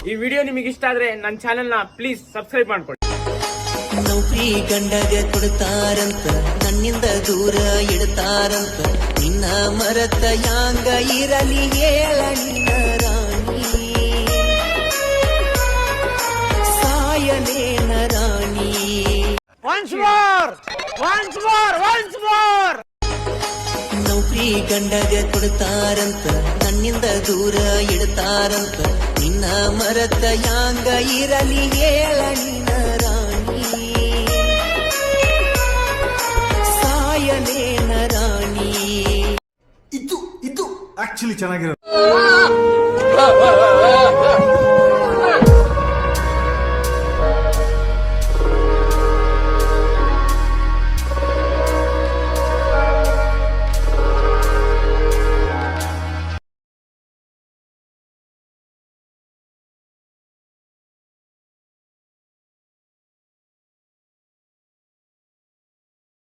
ಈ ವಿಡಿಯೋ ನಿಮಗೆ ಇಷ್ಟ ಆದ್ರೆ ನನ್ನ ಚಾನೆಲ್ನ ಪ್ಲೀಸ್ ಸಬ್ಸ್ಕ್ರೈಬ್ ಮಾಡ್ಕೊಳ್ಳಿ. ನೌಕರಿ ಗಂಡಗ ಕೊಡ್ತಾರಂತ ನನ್ನಿಂದ ದೂರ ಇಡ್ತಾರಂತ ನಿನ್ನ ಮರತ ಯಾಂಗ ಇರಲಿ ಹೇಳ ನಿನ್ನ ರಾಣಿ. ಸಾಯಲೇನ ರಾಣಿ. Once more once more once more ನೌಕರಿ ಗಂಡಗ ಕೊಡ್ತಾರಂತ ನನ್ನಿಂದ ದೂರ ಇಡ್ತಾರಂತ ನಿನ್ನ ಮರತ ಯಾಂಗ ಇರಲಿ ಹೇಳ ನಿನ್ನ ರಾಣಿ. ಸಾಯಲೇನ ರಾಣಿ. ಇದು ಇದು ಆಕ್ಚುಲಿ ಚೆನ್ನಾಗಿರೋದು.